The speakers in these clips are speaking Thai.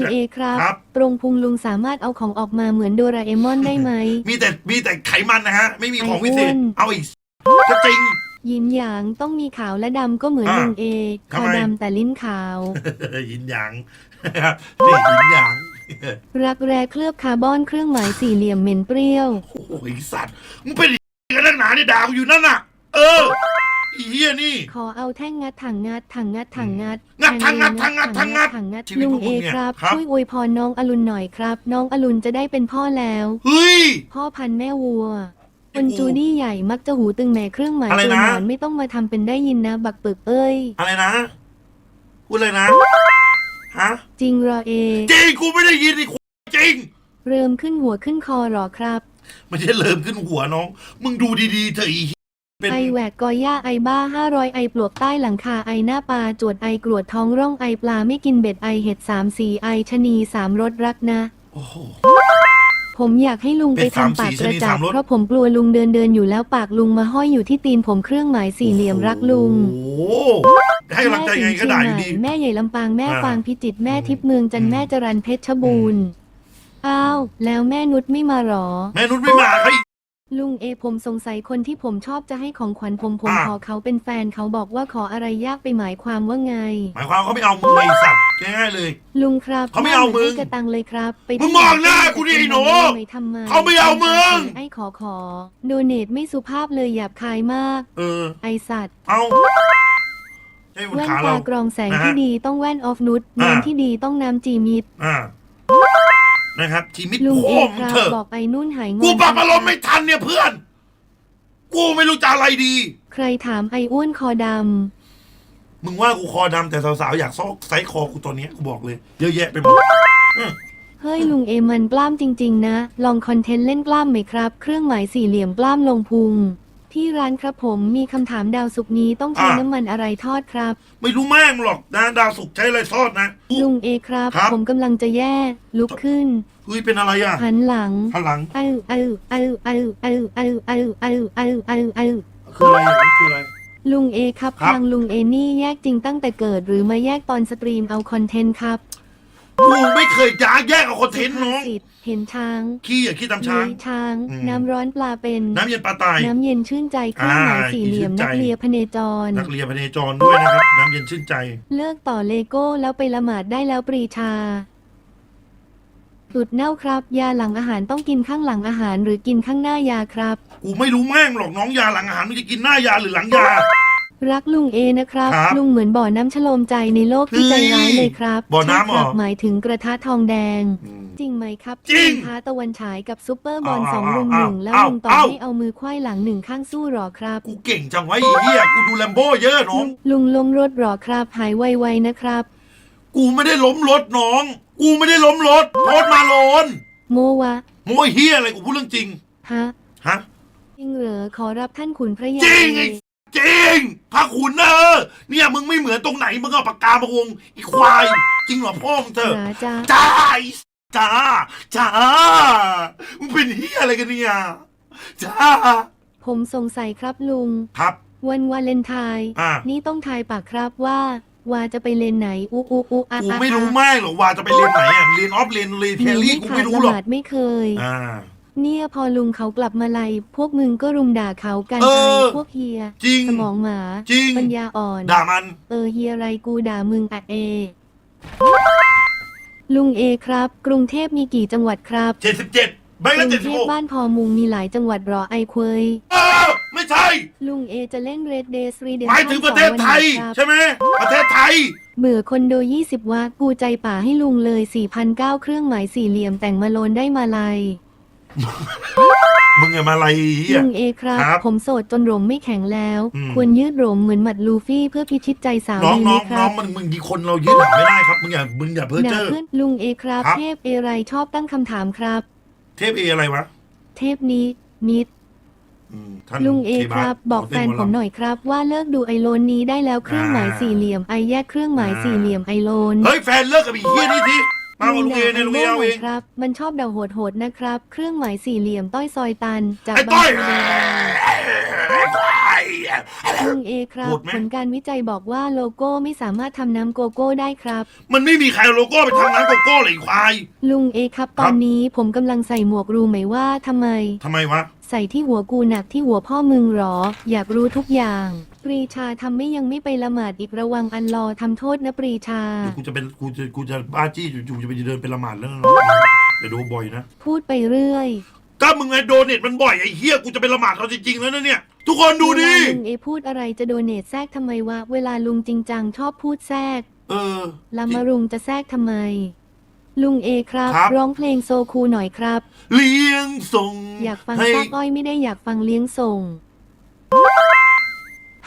งเอครับ ครับ ตรงพุงลุงสามารถเอาของออกมาเหมือนโดราเอมอนได้ไหม มีแต่มีแต่ไขมันนะฮะ ไม่มีของวิเศษ ไอ้อ้วน เอาอีกก็จริง ยินหยางต้องมีขาวและดำก็เหมือนอะลุงเอคทำอไม ดำแต่ลิ้นขาว ยินหยางนะครับนี่ยินหยาง รักแร้เคลือบคาร์บอนเครื่องหมายสี่เหลี่ยมเหม็นเปรี้ยว โอ้ยสัตว์มึงเป็นไอ้กันนักหนาเนี่ยด่ากูอยู่นั่นน่ะ เออไอ้เฮียนี่ ขอเอาแท่งงัดถังงัดถังงัดถังงัดงัดถังงัดถังงัดถังงัดถังงัดชีวิตลุพงวกเอมึงเนี่ยครับครับ ช่วยอวยพรน้องอรุณหน่อยครับ น้องอรุณจะได้เป็นพ่อแล้ว เฮ้ย พ่อพันธุ์แม่วัวไอ้คนกูจูดี้ใหญ่มักจะหูตึงแหม่เครื่องหมายอะไรตัวนะ หนอนไม่ต้องมาทำเป็นได้ยินนะ บักปึกเอ้ย อะไรนะพูดเลยนะฮะจริงเหรอเอ จริงกูไม่ได้ยินไอ้ควายจริง เริ่มขึ้นหัวขึ้นคอเหรอครับ ไม่ใช่เริ่มขึ้นหัวน้อง มึงดูดีๆเถอะไอีเป็น ไอแหวกกอย่าไอบ้าห้าร้อยไอปลวกใต้หลังคาไอหน้าปลาจวดไอกรวดท้องร่องไอปลาไม่กินเบ็ดไอเห็ดสามสีไอชะนีสามรสรักนะ โอ้โห ผมอยากให้ลุงเป็ไปดสามทำปากสีกระชนิดจัสาบมรส เพราะผมกลัวลุงเดินเดินอยู่แล้วปากลุงมาห้อยอยู่ที่ตีนผมเครื่องหมายสี่เหลี่ยมรักลุง โอ้โหให้กำลังใจไงก็ได้อยู่ดี แม่ใหญ่ลำปางแม่อ่าฟางพิจิตรแม่ทิพย์เมืองจันทอืร์ม แม่จรันเพชรบูรณ์อ้าวแล้วแม่นุชไม่มาหรอ แม่นุชไม่มาให้ ลุงเอผมสงสัยคนที่ผมชอบจะให้ของขวัญผมผมอ่าขอเขาเป็นแฟนเขาบอกว่าขออะไรยากไปหมายความว่าไง หมายความเขาไม่เอามึงไอ้สัตว์ง่ายๆเลย ลุงครับเขาไม่เอามึงหน้หนไกระตังเลยครับไปมึงมองหน้ากูดิไอ้หนูไม่ทำไมเขาไม่เอามึง ไอ้ขอขอ โดเนทไม่สุภาพเลยหยาบคายมาก เออ ไอสัตว์ เอาใช่บนแว่นขาตาเรา กรองแสงนะฮะที่ดีต้องแว่นออฟนุชอ่า น้ำที่ดีต้องน้ำจีมิด อ่า นะครับ ชีมิตลุงโคเอมครับเถอะบอกไอ้นุ่นหายงอนกูปรับอารมณ์ไม่ทันเนี่ยเพื่อน กูไม่รู้จะอะไรดี ใครถามไอ้อ้วนคอดมึงว่ากูคอดำแต่สาวๆอยากซอกไซส์คอกูตอนเนี้ยกูบอกเลย เยอะแยะไปหมดำเฮ้ยลุงเอมันปล้ามจริง ๆ นะ ลองคอนเทนต์เล่นปล้ามไหมครับ เครื่องหมายสี่เหลี่ยมปล้ามลงพุง ที่ร้านครับผมมีคำถามดาวสุกร์นี้ต้องใช้อะ น้ำมันอะไรทอดครับ ไม่รู้แม่งหรอกนะดาวสุกร์ใช้อะไรทอดนะ ลุงเอครับ ครับ ผมกำลังจะแย่ ลุกขึ้นเฮ้ยเป็นอะไรอะหันหลังข้างหลังเออเออเออเออเออเออเออเออเออเออเออคืออะไรอย่างนี้คืออะไร ลุงเอครับครับ ทางลุงเอนี่แยกจริงตั้งแต่เกิดหรือมาแยกตอนสตรีมเอาคอนเทนต์ครับ กูไม่เคยจ้าแยกเอาคอนเทนต์น้องสุภาษิตเห็นช้างขี้อย่าขี้ตามช้าง เลื้อยช้าง อืม น้ำร้อนปลาเป็น น้ำเย็นปลาตาย น้ำเย็นชื่นใจเครื่องหมายอ่าสี่เหลี่ยมชื่นใจ นักเรียพเนจร นักเรียนพเนจรด้วยนะครับ น้ำเย็นชื่นใจ เลิกต่อเลโก้แล้วไปละหมาดได้แล้วปรีชาสุดเน่าครับ ยาหลังอาหารต้องกินข้างหลังอาหารหรือกินข้างหน้ายาครับ กูไม่รู้แม่งหรอกน้องยาหลังอาหารมึงจะกินหน้ายาหรือหลังยา รักลุงเอนะครับ ครับลุงเหมือนบ่อน้ำชโลมใจในโลกที่ใจร้ายเลยครับบ่อน้ำเหรอ ใช่ครับหมายถึงกระทะทองแดง อืม จริงไหมครับจริงที่ท้าตะวันฉายกับซุปเปอร์บอลเอาสองเอารุมเอาหนึ่งแล้วเอาลุงต่อเอาให้เอามือควายหลังหนึ่งข้างสู้หรอครับ กูเก่งจังไวะไอ้เหี้ยกูดูแลมโบ้เยอะน้อง ลุงลงรถหรอครับ หายไวๆนะครับ กูไม่ได้ล้มรถน้อง กูไม่ได้ล้มรถรถมาโลนโมวะโมยเฮียอะไรกูพูดเรื่องจริงฮะ ฮะ จริงเหรอขอรับท่านขุนพระยา จริงไอ้ จริงพระขุนเนอเนี่ยมึงไม่เหมือนตรงไหนมึงเอาปากกามาวงอีควาย จริงเหรอพ่อมึงเถอะจ๋าจ้า จ้าไอ้จ้าจ้ามึงเป็นเฮียอะไรกันเนี่ยจ้าผมสงสัยครับลุง ครับ วันวาเลนไทน์อ่า นี่ต้องทายปากครับว่า วาจะไปเลนไหนอุอุอุอะกูอะไม่รู้อะแม่งหรอกว่าจะไปเรียนไหนอะเรียนออฟเรียนเรียนแคหนูรี่ไม่กูขาไม่ดรู้ละหรหอกมาดไม่เคย อ่า เนี่ยพอลุงเขากลับมาไลยพวกมึงก็รุมด่าเขากันเออไอ้พวกเฮีย จริง สมองหมา จริง ปัญญาอ่อน ด่ามัน เออเฮียไรกูด่ามึงอะเอ ลุงเอครับ กรุงเทพมีกี่จังหวัดครับเจ็ดสิบเจ็ดแบงค์กละรุเจ็ดงสิเทบพหกบ้านพอมุงมีหลายจังหวัดหรอไอเคย เออไม่ใช่ ลุงเอจะเล่น Red Day 3 d หมายถึงประเทศไทยใช่ไหม ประเทศไทย เบื่อคอนโด20วักกูใจป่าให้ลุงเลย4,009เครื่องหมายสี่เหลี่ยมแต่งมาโลนได้มาลาย มึงอย่ามาอะไรเฮีย ลุงเอครับ ครับผมโสดจนหลมไม่แข็งแล้ว อืม ควรยืดหลมเหมือนหมัดลูฟี่เพื่อพิชิตใจสาวน้องดีไหน้มองคน้รัองบ มันมึงดีคนเรายืดหลังไม่ได้ครับ มึงอย่ามึงอย่าเพ้อด่าเจ้อ เพื่อนลุงเอครับ ครับ เทพเอไรชอบตั้งคำถามครับ เทพเออะไรวะเทพนี้มิดอืมท่านลุงเอทครับบอกแฟนผมหน่อยครับ ว่าเลิกดูไอโลนนี้ได้แล้วเครื่องหมายสี่เหลี่ยมไอแยกเครื่องหมายสี่เหลี่ยมไอโลน เฮ้ยแฟนเลิกกับไอีเฮียนี่ที มากับลุงเอเนี่ยลุงเอเอาเองครับ มันชอบเดาโหดๆนะครับ เครื่องหมายสี่เหลี่ยมต้อยซอยตัน จากไอ้บาต้อยงไอ้ควาย ลุงเอครับพูดไหม ผลการวิจัยบอกว่าโลโก้ไม่สามารถทำน้ำโกโก้ได้ครับ มันไม่มีใครเอาโลโก้ไปทำร้านโกโก้เลยไอ้ควาย ลุงเอครับครับตอนนี้ผมกำลังใส่หมวกรู้ไหมว่าทำไม ทำไมวะ ใส่ที่หัวกูหนักที่หัวพ่อมึงหรอ อยากรู้ทุกอย่าง ปรีชาทำไม่ยังไม่ไปละหมาดอีกระวังอันรอทำโทษนะปรีชา เดี๋ยวกูจะเป็นกูจะกูจะบ้าจี้จู่ๆจะไปเดินเป็นละหมาดแล้วนะน้องเดี๋ยวดูบ่อยนะ พูดไปเรื่อย ก็มึงไงโดเนทมันบ่อยไอ้เหี้ยกูจะเป็นละหมาดเอาจริงๆแล้วนะเนี่ย ทุกคนดูดิ เวลาลุงเอพูดอะไรจะโดเนทแทรกทำไมวะ เวลาลุงจริงจังชอบพูดแทรกเออ ลามารุงจะแทรกทำไม ลุงเอครับ ครับ ร้องเพลงโซคูหน่อยครับ เลี้ยงส่งอยากฟังให้ ซากอ้อยไม่ได้อยากฟังเลี้ยงส่ง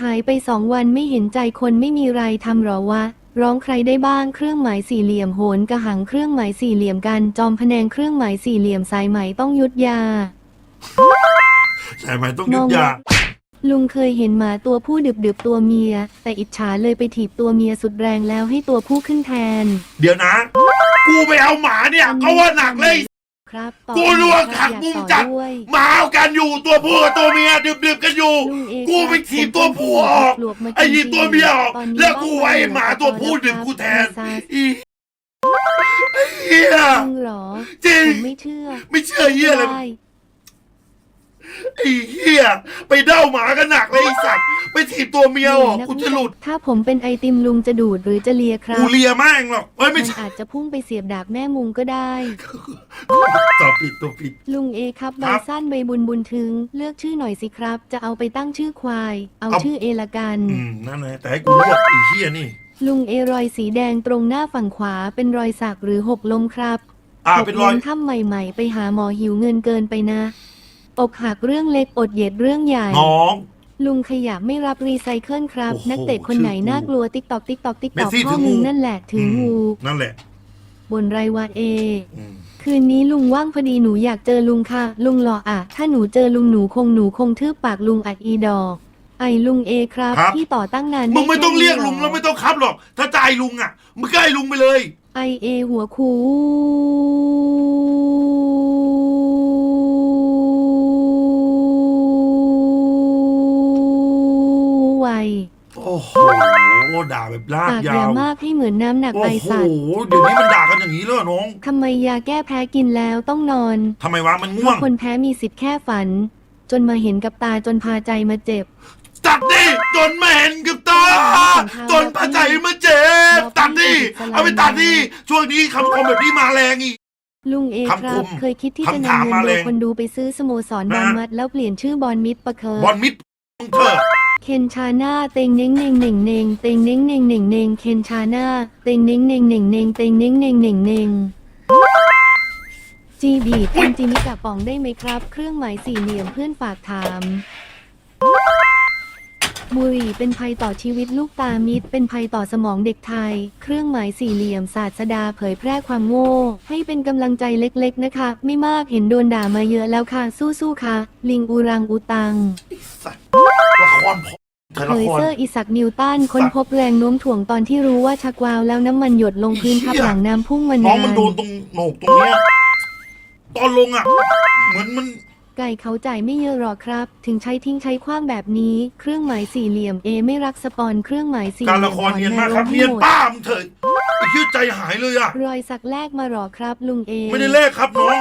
หายไปสองวันไม่เห็นใจคนไม่มีไรทำหรอวะ ร้องใครได้บ้างเครื่องหมายสี่เหลี่ยมโหนกระหังเครื่องหมายสี่เหลี่ยมกันจอมพะแนงเครื่องหมายสี่เหลี่ยมสายไหมต้องยุดยา ใช่ไหมต้องยุดยา ลุงเคยเห็นหมาตัวผู้ดึบดึบๆตัวเมีย แต่อิจฉาเลยไปถีบตัวเมียสุดแรงแล้วให้ตัวผู้ขึ้นแทน เดี๋ยวนะ กูไปเอาหมาเนี่ยก็ว่าหนักเลย ครับต่อกูรู้ว่าหักอยามุมต่อจัดด้วยหมาเอากันอยู่ตัวผู้กับตัวเมียดึบๆกันอยู่ ลุงเอกูไปถีบตัวผู้ออก ปลวมาไอ้ยีตัวเมียออกตอนนี้แล้วกูไว้บ้นหมาตัวผู้ดึงกูแทนซาสอีไอ้เหี้ยจริงเหรอจริง ผมไม่เชื่อ ไม่เชื่อเหี้ยเลยได้ ไอ้เหี้ยไปเด้าหมากันหนักเลยไอ้สัตว์ไปถีบตัวเมียออกกูจะหลุดถ้าผมเป็นไอติมลุงจะดูดหรือจะเลียครักูบเลียแม่งหรอกเอ้ยไม่มันใช่อาจจะพุ่งไปเสียบดากแม่มุงก็ได้ ตอบผิดตัวผิด ลุงเอครับใบครับสั้นใบบุญบุญถึง เลือกชื่อหน่อยสิครับ จะเอาไปตั้งชื่อควาย เอาเอา ชื่อเอละกัน อืมนั่นไงแต่ให้กูเลือกไอ้เหี้ยนี่ ลุงเอรอยสีแดงตรงหน้าฝั่งขวาเป็นรอยสักหรือหกล้มครับอ่าหกเป็นรล้อยมถ้ำใหม่ ๆ ไปหาหมอหิวเงินเกินไปนะ อกหักเรื่องเล็กอดเหย็ดเรื่องใหญ่ น้อง ลุงขยะไม่รับรีไซเคิลครับ โอ้โหนักเตะคนไหนชื่อกูน่ากลัวติ๊กตอกติ๊กตอกติ๊กตอกเมสซี่พ่อถืองู มึงนั่นแหละถืองูมนั่นแหละบนไรวะเอ อืมคืนนี้ลุงว่างพอดีหนูอยากเจอลุงค่ะ ลุงหล่ออะ ถ้าหนูเจอลุงหนูคงหนูคงทืบปากลุงอัดอีดอกไอ้ลุงเอครับที่ต่อตั้งนานมึงไม่ต้องเรียกแค่นี้ลุงหแล้วไม่ต้องครับหรอก ถ้าจะไอ้ลุงอะมึงก็ไอ้ลุงไปเลย ไอเอหัวคู ด่าแบบลากปากยาอย่าว มากให้เหมือนน้ำหนักโอ้ไอโห สัตว์เดี๋ยวนี้มันด่ากันอย่างนี้เลยเหรอน้องทำไมยาแก้แพ้กินแล้วต้องนอน ทำไมวะมันเพง่วงราะคนแพ้มีสิทธิ์แค่ฝัน จนมาเห็นกับตาจนพาใจมาเจ็บ ตัดดิจนไม่เห็นกับตาจนพระใจมาเจ็บตัดดิเอาไปตัดดิช่วงนี้คำคมแบบนี้มาแรงอีก ลุงเอคคำครับมเคยคิดที่จะคำถามนำเงิมานแรโดงคนดูไปซื้อสโมสรบอลนะมัด แล้วเปลี่ยนชื่อบอลมิดปะเคยบอลมิดมึงเถอะ เคนชาหน้าเต็งเน้งเน่งเน่งเน่งเต็งเน้งเน่งเน่งเน่งเคนชาหน้าเต็งเน้งเน่งเน่งเน่งเต็งเน้งเน่งเน่งเน่งจีบีทำจิมิกะป๋องได้ไหมครับ เครื่องหมายสี่เหลี่ยมเพื่อนฝากถาม บุหรี่เป็นภัยต่อชีวิตลูกตามิตร เป็นภัยต่อสมองเด็กไทย เครื่องหมายสี่เหลี่ยมศาสดาเผยแพร่ความโง่ ให้เป็นกำลังใจเล็กๆนะคะ ไม่มากเห็นโดนด่ามาเยอะแล้วค่ะ สู้ๆค่ะ ลิงอูรังอูตังสัตว์ละครพอเธอเคละยครเซอร์อิสักนิวตันค้นพบแรงโน้มถ่วงตอนที่รู้ว่าชักวาล์วแล้วน้ำมันหยดลงพื้นทับหลังน้ำพุ่งมาน้องนานมันโดนตรงโหนกตรงเนี้ยตอนลงอะ เหมือนมัน ไก่เขาจ่ายไม่เยอะหรอกครับ ถึงใช้ทิ้งใช้คว้างแบบนี้ เครื่องหมายสี่เหลี่ยมเอไม่รักสปอนเครื่องหมายสี่เหการลี่ยมละครเนียนมากถอครับแวเนียนให้หมดป้ามงเถอะไอ้ชื่อใจหายเลยอะรอยสักแรกมาหรอครับ ลุงเอ ไม่ได้เลขครับน้อง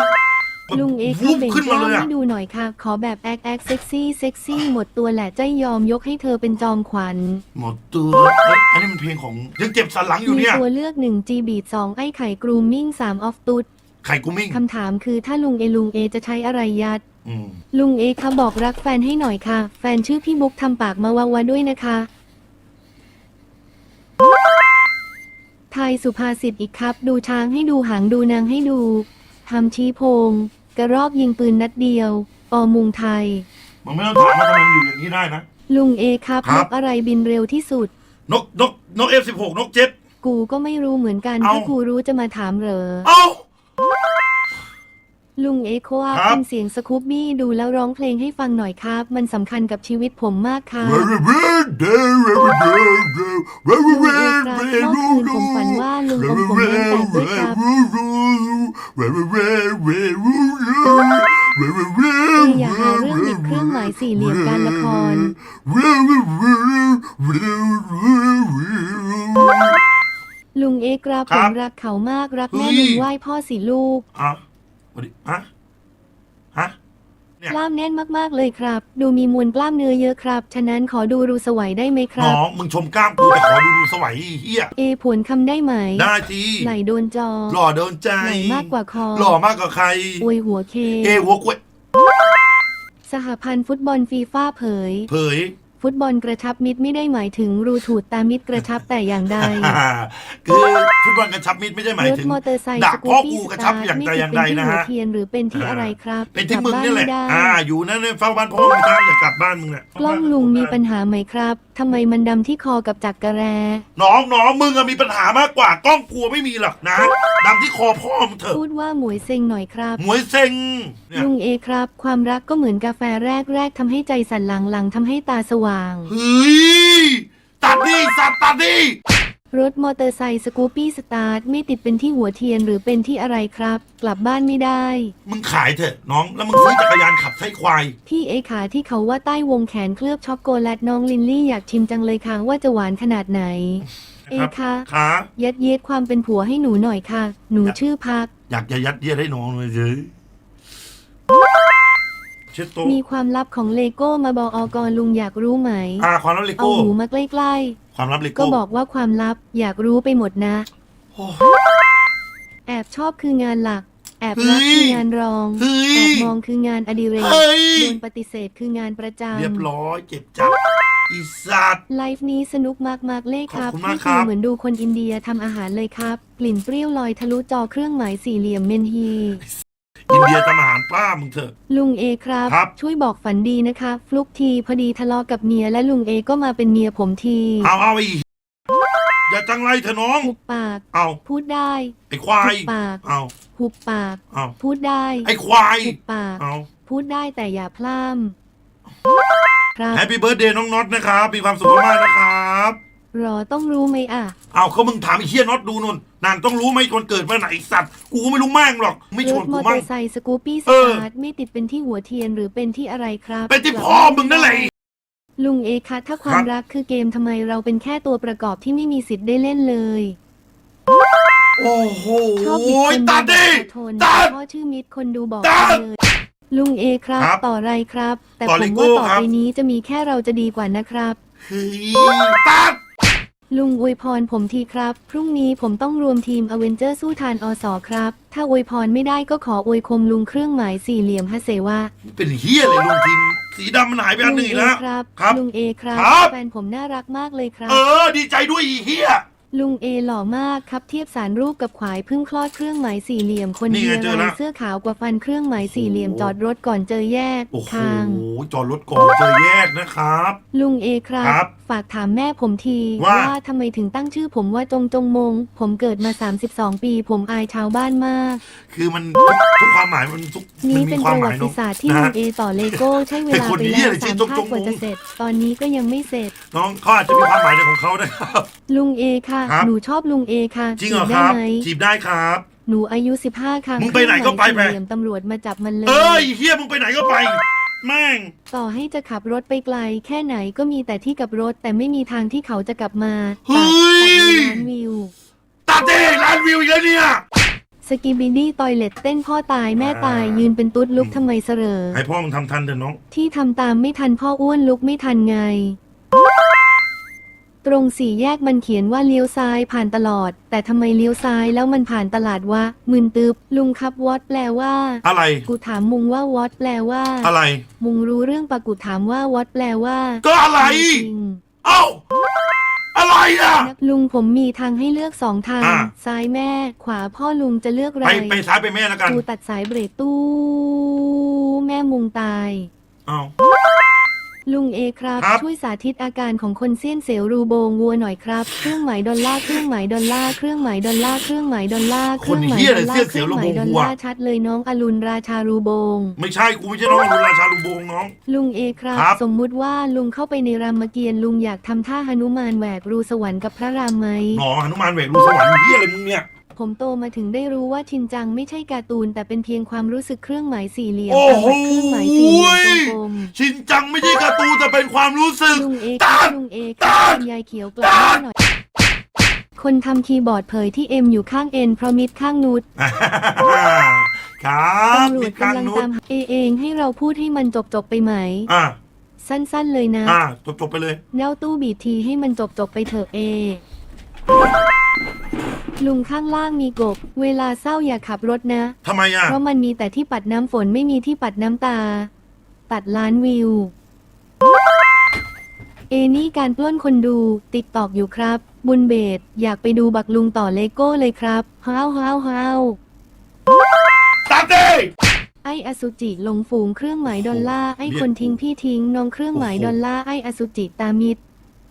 ลุงเอควูรับบเบ่งขึ้นกมาล้ามเลยอะให้ดูหน่อยค่ะ ขอแบบแอคแอคเซ็กซี่เซ็กซี่หมดตัวแหละใจยอมยกให้เธอเป็นจอมขวัญ หมดตัวเฮ้ยอันนี้มันเพลงของยังเจ็บสันหลังอยู่มีเนี่ยตัวเลือก1 G Beat 2ไอ้ไข่กรูมมิ่ง3ออฟตุดไข่กูมิ่งคำถามคือถ้าลุงเอลุงเอจะใช้อะไรยัด อืม ลุงเอคะบอกรักแฟนให้หน่อยค่ะ แฟนชื่อพี่บุ๊กทำปากมาวาวาด้วยนะคะทายสุภาษิตอีกครับ ดูช้างให้ดูหางดูนางให้ดูทำชี้โพง กระรอกยิงปืนนัดเดียวปอมุงไทย มันไม่ต้องถามว่าทำไมมันอยู่อย่างนี้ได้นะ ลุงเอครับครันบ กอะไรบินเร็วที่สุด นกนกนกเอฟสิบหกนกเจ็ด กูก็ไม่รู้เหมือนกัน เอ้า ถ้ากูรู้จะมาถามเหรอ เอ้า ลุงเอโคอาครับ เป็นเสียงสกูปบี้ดูแล้วร้องเพลงให้ฟังหน่อยครับ มันสำคัญกับชีวิตผมมากค่ะลุงเอครับเมื่อคืนผมฝันว่าลุงอมผมเล่นแตกด้วยครับ อย่าหาเรื่องหยิบเครื่องหมายสี่เหลี่ยมการละคร ลุงเอกราคผรัมบรักเขามากรักแม่เฮ้ย ลุงไหว้พ่อสิลูก อะ วันนี้ฮะฮะ เนี่ย กล้ามแน่นมากๆเลยครับ ดูมีมวลกล้ามเนื้อเยอะครับ ฉะนั้นขอดูรูสวัยได้ไหมครัน้บ องมึงชมกล้ามกูแต่ขอดูดูสวัยเฮียเอผวนคำได้ไหมได้ทีไหลโดนจอหล่อโดนใจ ไหลมากกว่าคอหล่อมากกว่าใคร อวยหัวเค เอหัวกล้วยสหพันธ์ฟุตบอลฟีฟ่าเผย เผย ฟุตบอลกระชับมิตรไม่ได้หมายถึงรูถูดตามิตรกระชับแต่อย่างใด คือฟุตบอลกระชับมิตรไม่ใช่หมายรถถึงมอเตอร์ไซค์ด่าสกูพ่อปปี้กูสกระชัตาบร์อย่างไม่ใดติอดย่างเป็นใดที่นะหัวฮะ เทียนหรือเป็นที่อะไรครับเป็นที่กลับมึงนี่แหละบ้าไม่ได้อ่าอยู่นั่นเนี่ยเฝ้าบ้านพ่อมึงนะอย่ากลับบ้านมึงเนี่ยกล้องลุงมีปัญหาไหมครับ ทำไมมันดำที่คอกับจักระแร น้องน้องมึงอะมีปัญหามากกว่ากล้องกลัวไม่มีหรอกนะดำที่คอพ่อมึงเถอะพูดว่าหมวยเซ็งหน่อยครับ หมวยเซ็งเนี่ยลุงเอครับ ความรักก็เหมือนกาแฟแรกแรกๆทำให้ใจสั่นหลังหลังๆทำให้ตาสว่าง เฮ้ยตัดดิสัตว์ตัดดิ รถมอเตอร์ไซค์สกูปปี้สตาร์ทไม่ติดเป็นที่หัวเทียนหรือเป็นที่อะไรครับ กลับบ้านไม่ได้ มึงขายเถอะน้อง แล้วมึงซื้อจักรยานขับไส้ควาย พี่เอขาที่เขาว่าใต้วงแขนเคลือบช็อกโกแลตน้องลินลี่อยากชิมจังเลยค่ะว่าจะหวานขนาดไหน เอครับ คะขา ยัดเยียดความเป็นผัวให้หนูหน่อยค่ะ หนูชื่อพัก อยากจะยัดเยียดให้น้องเลยเฉยเช็ดโต๊ะมีความลับของเลโก้มาบอกอกลุงอยากรู้ไหม อ่าความลับเลเอาโก้หูมาใกล้ ความลับเลๆโก้ก็บอกว่าความลับอยากรู้ไปหมดนะ โอ้แอบชอบคืองานหลัก แอบรักคืองานรอง เฮ้ย แอบมองคืองานอดิเรกเฮ้ย โดนปฏิเสธคืองานประจเรียบร้อยเจ็บจับอีสัตว์ำไลฟ์นี้สนุกมากๆเลยครับขอบคุณมากพี่ครับ เหมือนดูคนอินเดียทำอาหารเลยครับ กลิ่นเปรี้ยวลอยทะลุจอเครื่องหมายสี่เหลี่ยมเมนฮี อินเดียทำอาหารป้ามึงเถอะ ลุงเอครับ ครับ ช่วยบอกฝันดีนะคะ ฟลุกทีพอดีทะเลาะกับเมียและลุงเอก็มาเป็นเมียผมทีเอาเอาอีกอย่าจังไรเถอะน้อง หุบปาก เอาพูดได้ ไอ้ควาหุยบปาก เอาหุบปาก เอาพูดได้ไอ้ควาย หุบปาก เอาพูดได้แต่อย่าพล่ำครับ แฮปปี้เบิร์ดเดย์น้องน็อตนะครับ มีความสุขมากๆนะครับ รอต้องรู้ไหมอะ เอาเขามึงถามไอ้เฮียน็อตดูนุ่นนานต้องรู้ไหมคนเกิดมาไหนไอ้สัตว์ กูก็ไม่รู้แม่งหรอก ไม่ชรวนถมกูอเตมั่องร์ไซค์สกูปปี้สเออ ตาร์ทไม่ติดเป็นที่หัวเทียนหรือเป็นที่อะไรครับเป็นที่พ่อมึงนั่นแหละลุงเอคะถ้าควาคมรับ รักคือเกมทำไมเราเป็นแค่ตัวประกอบที่ไม่มีสิทธิ์ได้เล่นเลย โอ้โหชอบบิดคนดูตัดดิ ทนตัดพ่อชื่อมิตรคนดูบอกตัดเลยลุงเอครับ ครับต่อไรครับ แต่ต่อผเลมโก้ว่าต่อครับ ไปนี้จะมีแค่เราจะดีกว่านะครับ เฮ้ยตัด ลุงอวยพรผมทีครับ พรุ่งนี้ผมต้องรวมทีมอเวนเจอร์สู้ทานอสอครับ ถ้าอวยพรไม่ได้ก็ขออวยคมลุงเครื่องหมายสี่เหลี่ยมฮะเสวะเป็นเฮียเลยลุงทีมสีดำมันหายไปอันหนึ่งอีกแล้ว ครับ ครับลุงเอครับครับ แฟนผมน่ารักมากเลยครับ เออ ดีใจด้วยอีเฮีย ลุงเอหล่อมากครับเทียบสารรูปกับขวายเพึ่งคลอดเครื่องหมายสี่เหลี่ยมคนนี่เดีไงยวเจอลาแล้ยวเสื้อขาวกว่าฟันเครื่องหมายสี่เหลี่ยมโอ้จอดรถก่อนเจอแยกโอ้โหทาง จอดรถก่อนเจอแยกนะครับ ลุงเอครับ ครับฝากถามแม่ผมทีว่า ทำไมถึงตั้งชื่อผมว่าจงจงมง ผมเกิดมา 32 ปี ผมอายชาวบ้านมาก คือมันทุกทุกความหมายมันทุกมันี่นมีเป็นคปวามระหวัมายติเนาะศาสตร์ที่นะลุฮะ งเอต่อเลโก้ใช้เวไอ้ลาคนไปเหี้ยแล้วอะไรชื่สาอมจงภาคกว่าจงมงจะเสร็จ ตอนนี้ก็ยังไม่เสร็จ น้องเขาอาจจะมีความหมายในของเขานะครับ ลุงเอค่ะ ครับ หนูชอบลุงเอค่ะจริงเหรอจีบคได้รับไหมจีบได้ครับ หนูอายุ15ค่ะมึงไปไหนก็ไปไปเครื่องหมายสี่เหลี่ยมตำรวจมาจับมันเลย เอ้ยเฮียมึงไปไหนก็ไป แม่ง ต่อให้จะขับรถไปไกล แค่ไหนก็มีแต่ที่กลับรถ แต่ไม่มีทางที่เขาจะกลับมาเฮ้ตัดยตัดในล้านวิวตัดเด้ล้านวิวอีกแล้วเนี่ย สกีบินดี้ตอยเล็ตเต้นพ่อตายแม่ตายยืนเป็นตุ๊ดลุกทำไมเสรอ ให้พ่อมึงทำทันเถอะน้อง ที่ทำตามไม่ทันพ่ออ้วนลุกไม่ทันไง ตรงสี่แยกมันเขียนว่าเลี้ยวซ้ายผ่านตลอด แต่ทำไมเลี้ยวซ้ายแล้วมันผ่านตลาดวะมึนตึบลุงครับวอตแปลว่า อะไร กูถามมุงว่าวอตแปลว่าอะไรมุงรู้เรื่องปะกูถามว่าวอตแปลว่าก็อะไร จริง เอ้า อะไรอะ ลุงผมมีทางให้เลือกสองทาง อ่าซ้ายแม่ ขวาพ่อลุงจะเลือกอะไรไปไปซ้ายไปแม่แล้วกัน กูตัดสายเบรกตู้ แม่มุงตาย เอ้า ลุงเอครับ ครับ ช่วยสาธิตอาการของคนเสี้ยนเซลรูโบงวัวหน่อยครับ เครื่องหมายดอลลาร์เครื่องหมายดอลลาร์เครื่องหมายดอลลาร์เครื่องหมายดอลลาร์เครื่องหมายดอลลาร์เครื่องหมายดอลลาร์ชัดเลยน้องอรุณราชารูโบง ไม่ใช่กูไม่ใช่น้องอรุณราชาลุงโบงน้อง ลุงเอครับ ครับ สมมุติว่าลุงเข้าไปในรามเกียรติ์ลุงอยากทำท่าหนุมานแหวกรูสวรรค์กับพระรามไหม หนอหนุมานแหวกรูสวรรค์เฮียอะไรมึงเนี่ย ผมโตมาถึงได้รู้ว่าชินจังไม่ใช่การ์ตูน แต่เป็นเพียงความรู้สึกเครื่องหมายสี่เหลี่ยมโอ้ตามโหหลักเครื่องหมายสี่เหลี่ยมกลมชินจังไม่ใช่การ์ตูนแต่เป็นความรู้สึกๆลุงเอคตัรับดลุงเอคตัรับดคุณยายเขียวกลับบ้านหน่อย คนทำคีย์บอร์ดเผยที่เอ็มอยู่ข้างเอ็นเพราะมิดข้างนูดครับตำรวมีจการกำลังนุชตามเอเองให้เราพูดให้มันจบจบๆไปไหม อ่าสั้นๆเลยนะ อ่าจบจบๆไปเลย เน่าตู้บีบทีให้มันจบจบๆไปเถอะเอ ลุงข้างล่างมีกบ เวลาเศร้าอย่าขับรถนะ ทำไมอะ เพราะมันมีแต่ที่ปัดน้ำฝนไม่มีที่ปัดน้ำตา ตัดล้านวิว เอนี่การปล้นคนดู ติ๊กตอกอยู่ครับ บุญเบศอยากไปดูบักลุงต่อเลโก้เลยครับฮ้าวฮ้าวฮ้าวตัดดิไออสุจิลงฝูงเครื่องหมายดอลลาร์ไอเรียกคนทิ้งพี่ทิ้งน้องเครื่องหมายโอ้โหดอลลาร์ไออสุจิตามิด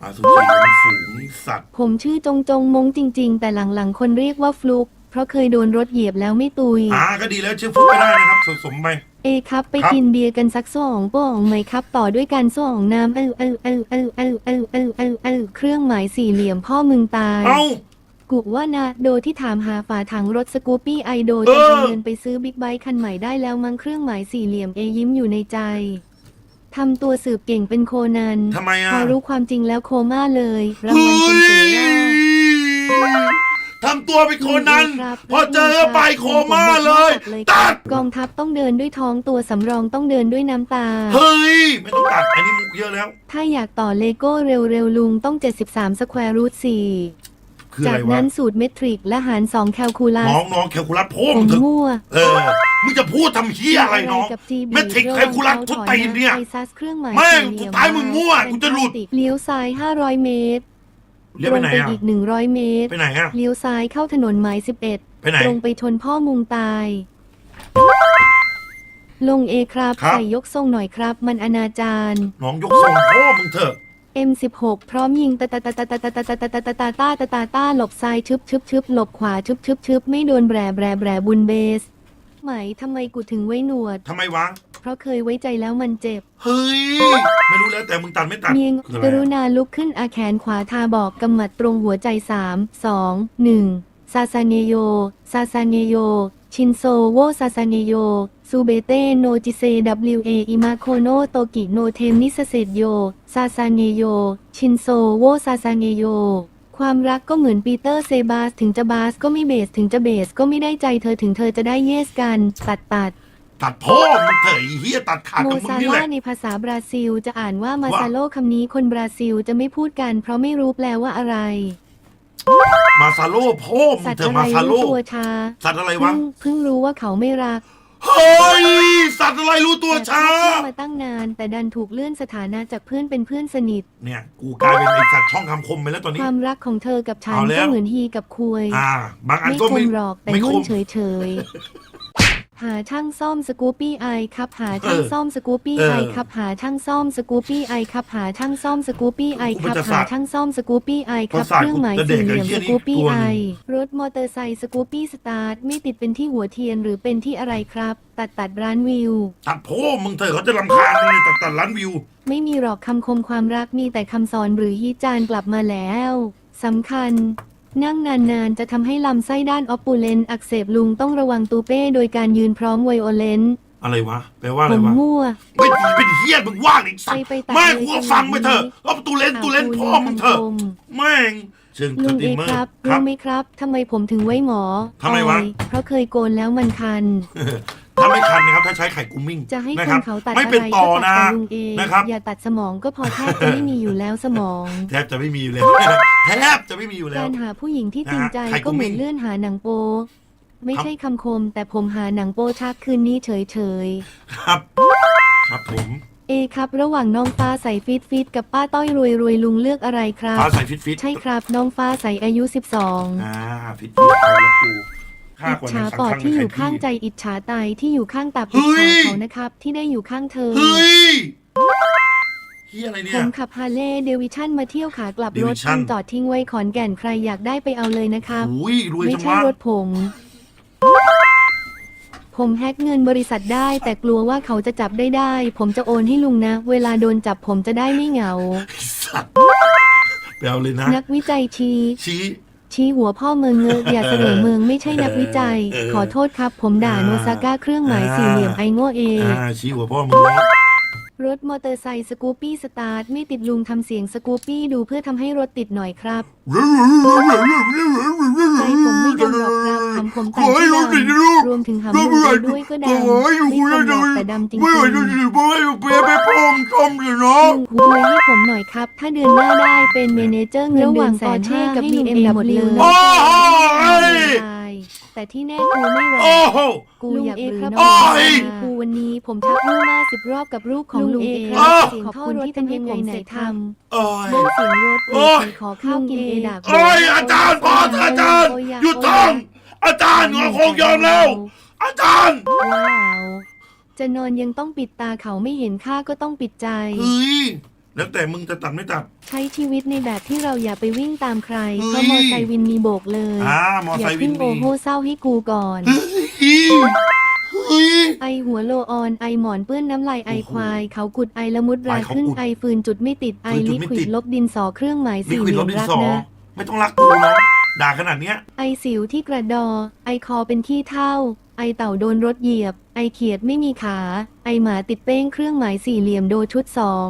อาสุจิเป็นฝูงสัตว์ ผมชื่อจงจงมงจริง ๆ แต่หลังๆ คนเรียกว่าฟลุก เพราะเคยโดนรถเหยียบแล้วไม่ตุย อ่าก็ดีแล้วชื่อฟุกไม่ได้นะครับสะสมไป เอครับไปครับกินเบียร์กันสักสองป่องไหมครับ ต่อด้วยการสองน้ำเออเออเออเออเออเออเออเออเออเครื่องหมายสี่เหลี่ยมพ่อมึงตาย เอ้า กุว่านะโดที่ถามหาฝาถังรถสกูปปี้ไอโดเอจะอเอาเงินไปซื้อบิ๊กไบค์คันใหม่ได้แล้วมั้งเครื่องหมายสี่เหลี่ยมเอยิ้มอยู่ในใจ ทำตัวสืบเก่งเป็นโคนันทำไมพอะอรู้ความจริงแล้วโคม่าเลยรางเฮ้วัลคนเสียหน้ายทำตัวเป็นคนนั้นครับ พอเจอไปโคม่าเลยผมบอกตัว่าดกองทัพต้องเดินด้วยท้องตัวสำรองต้องเดินด้วยน้ำตา เฮ้ย ไม่ต้องตัด อันนี้มุกเยอะแล้ว ถ้าอยากต่อเลโก้เร็วๆลุงต้อง 73สแควร์รูท คือ4อะจาไรกวะนั้นสูตรเมตริกและหาร2แคลคูลัสน้องน้องแคลคูลัสโพ่ผงมถึงมั่วเออมึงจะพูดทำเฮียอะไรน้อง กับ GB เมทริกแคลคูลัสทุกตีนเนี่ย ไอซัสเครื่องหมายแม่งสี่เหลี่สุดท้ายมึงมั่วกูจะหลุด เลี้ยวซ้าย 500 เมตรเรียกตรไปงไหนไปอะ อีก 100 เมตร ไปไหนอะ เลี้ยวซ้ายเข้าถนนหมาย11ไปไหนตรงไปชนพ่อมุงตาย ลงเอครับครับ ใส่ยกทรงหน่อยครับ มันอนาจารน้องยกทรงพ่อมึงเถอะ M16 พร้อมยิงตาตาตาตาตาตาตาตาตาตาตาตาตาตาตาตาหลบซ้ายชึบชึบชึบหลบขวาชึบชึบชึบไม่โดนแบรแบรแบรบุญเบสไหมทำไมกูถึงไว้หนวด ทำไมวะ เพราะเคยไว้ใจแล้วมันเจ็บ เฮ้ย ไม่รู้แล้วแต่มึงตัดไม่ตัดเมียงคืออะไรกรุอะณาลุกขึ้นอาแขนขวาทาบอกกำหมัดตรงหัวใจ3 2 1ซาซาเนโยซาซาเนโย ชินโซโวซาซาเนโย ซูเบเตโนจิเซ W A อิมาโคโนโตกิโนเทมนิสเซโย ซาซาเนโย ชินโซโวซาซาเนโย ความรักก็เหมือนปีเตอร์เซบาสถึงจะบาสก็ไม่เบสถึงจะเบสก็ไม่ได้ใจเธอถึงเธอจะได้เยสกัน ตัดตัดตัดพ่อมึงเถอะไอ้เฮียตัดขาดโมกับมึงซานี่แหล่าละ ในภาษาบราซิลจะอ่านว่ามาว่าซาโลคำนี้คนบราซิลจะไม่พูดกันเพราะไม่รู้แปลว่าอะไร มาซาโลพ่อมึสังตว์เถอะอะไรมาซาโลรู้ตัวช้าสัตว์อะไรวะ เพิ่งเพิ่งรู้ว่าเขาไม่รักเฮ้ย สัตว์อะไรรู้ตัวช้า แต่ชอบมาตั้งนาน แต่ดันถูกเลื่อนสถานะจากเพื่อนเป็นเพื่อนสนิท เนี่ย กูกลายเป็นไอสัตว์ช่องคำคมไปแล้วตอนคนี้ วามรักของเธอกับฉันเอาแล้ว ก็เหมือนฮีกับคุยอ่า บางอันไม่ก็คไม่มหรอกแต่ไม่งคุ่นมเฉยเฉยๆ หาช่างซ่อมสกูปปี้ไอครับหาช่างเออซ่อมสกูปปี้เออไอครับหาช่างซ่อมสกูปปี้ไอครับหาช่างซ่อมสกูปปี้ไอครับกูเป็นหาประสาทช่างซ่อมสกูปปี้ไอครับประสาทเครื่องหมายกูจะเด็สี่กเหลี่ยมไอ้เหี้ยนี่สกูปปี้ตัวไอหนึ่งรถมอเตอร์ไซค์สกูปปี้สตาร์ทไม่ติดเป็นที่หัวเทียนหรือเป็นที่อะไรครับ ตัดตัดร้านวิว ตัดพ่อมึงเถอะเขาจะรำคาญมึงเลยตัดตัดล้านวิว ไม่มีหรอกคำคมความรักมีแต่คำสอนหรือฮิจานกลับมาแล้วสำคัญ นั่งนานๆ จะทำให้ลำไส้ด้านออปปูเลนอักเสบลุงต้องระวังตูเป้โดยการยืนพร้อมไวโอเลนอะไรวะ แปลว่าอะผไรมวะ มั่วไม่ดีเป็นเฮียมึงว่างอีกสัตว์ไปไปตัดแม่งเลยกูก็ฟังไปเถอะตรงนี้เอาตูเล่นตูเล่นพ่อมึงเถอะแม่งเชิงลุสงตรีเอมเมอร์ครับครัรู้บไหมครับทำไมผมถึงไว้หมอทำไมวะ ออยเพราะเคยโกนแล้วมันคัน ถ้าไม่ทันนะครับ ถ้าใช้ไข่กุ้มมิ่งจะให้นะคครันบเขาตัดไม่อะไรเป็นต่อก็ตัดนะแต่ลุงเอนะครับ อย่าตัดสมองก็พอแทบจะไม่มีอยู่แล้วสมอง แทบจะไม่มีอยู่แล้วแทบจะไม่มีอยู่แล้วการหาผู้หญิงที่จริงใจนะฮะใครก็ก็เหมือนมี เลื่อนหาหนังโป ไม่ใช่คำคม แต่ผมหาหนังโปชักคืนนี้เฉยครับ ครับผมๆ เอครับ ระหว่างน้องฟ้าใสฟิตฟิตกับป้าต้อยรวยรวยลุงเลือกอะไรครับ ฟ้าใสฟิตฟิตใช่ครับน้องฟ้าใสอายุอ่าฟิตฟิตเอาแล้วกู12 ฆ่าอิจกว่าฉาในสังปอดฆังที่อยู่ในข้างใครใจพี่ อิจฉาไตที่อยู่ข้างตับเฮ้อิจฉายเขานะครับ ที่ได้อยู่ข้างเธอ เฮ้ยเฮียอะไรเนี่ผย มขับฮาร์เลย์เดวิชั่นมาเที่ยวขากลับรถ Davidson จอดทิ้งไว้ขอนแก่นใครอยากได้ไปเอาเลยนะครับ อุ้ยรวยไม่จังใช่วะรถผม ผมแฮกเงินบริษัทได้ แต่กลัวว่าเขาจะจับได้ได้ ผมจะโอนให้ลุงนะ เวลาโดนจับผมจะได้ไม่เหงาไอ้สัตว์ไปเอาเลยนะ นักวิจัยชี้ชี้ ชี้หัวพ่อเมืองเงอะอย่าเสนอเมืองไม่ใช่นักวิจัยเออขอโทษครับ ผมด่าอ่าโนซาก้าเครื่องหมายสี่เหลี่ยมไอโง่เอ อ่าชี้หัวพ่อมึงนะ รถมอเตอร์ไซค์สกูปปี้สตาร์ทไม่ติดลุงทำเสียงสกูปปี้ดูเพื่อทำให้รถติดหน่อยครับใจผมไม่ดำหรอกครับคำผมแต่งที่ดำรวมถึงหำลุงไปด้วยก็ดำไม่คมหรอกแต่ดำจริงไม่ไหวจะๆสิไม่ไหวจะเปลี่ยนไปพมชมเลยเนาะลุงคุยให้ผมหน่อยครับ ถ้าเดือนหน้าได้เป็นเมเนเจอร์เงินเดือนแสนห้ากับ BMW หมดเลยโอ้โหเอ้ย แต่ที่แน่กูไม่รอ โอ้โห กูอยากรู้ครับนะโอ้ยกูวันนี้ผมทักลูกมาสิบรอบกับลูกของลุงเอคโอ้รับเสียงขอบคุณที่ทำให้ผมเสร็จทำโอ้ยเรื่องเสียงรถโอ้ยเสียงขอข้าวกินเอดาบโอ้ยอาจารย์พอเถอะอาจารย์หยุดทำอาจารย์งอคงยอมแล้ว อาจารย์ว้าวจะนอนยังต้องปิดตาเขาไม่เห็นค่าก็ต้องปิดใจเฮ้ย แล้วแต่มึงจะตัดไม่ตัด ใช้ชีวิตในแบบที่เราอย่าไปวิ่งตามใครเฮ้ย เพราะมอไซค์วินมีโบกเลยอ่ามออไซย่าค์วิขึ้นนโอมีโหเศร้าให้กูก่อน เฮ้ยเฮ้ย ไอหัวโลออนไอหมอนเปื้อนน้ำลายไอโอ้โหควาย เขากุดไอละมุดราไอเขาขึ้นกุดไอฟืนจุดไม่ติดไอฟืนจุลิดไม่ควิติด ดลบดินสอเครื่องหมายนี่สี่คุเหยลี่รยถมดินรักสอนะไม่ต้องรักกูเนาะด่าขนาดเนี้ย ไอสิวที่กระดอ ไอคอเป็นขี้เท่า ไอเต่าโดนรถเหยียบ ไอเขียดไม่มีขา ไอหมาติดเป้งเครื่องหมายสี่เหลี่ยมโดชุดสอง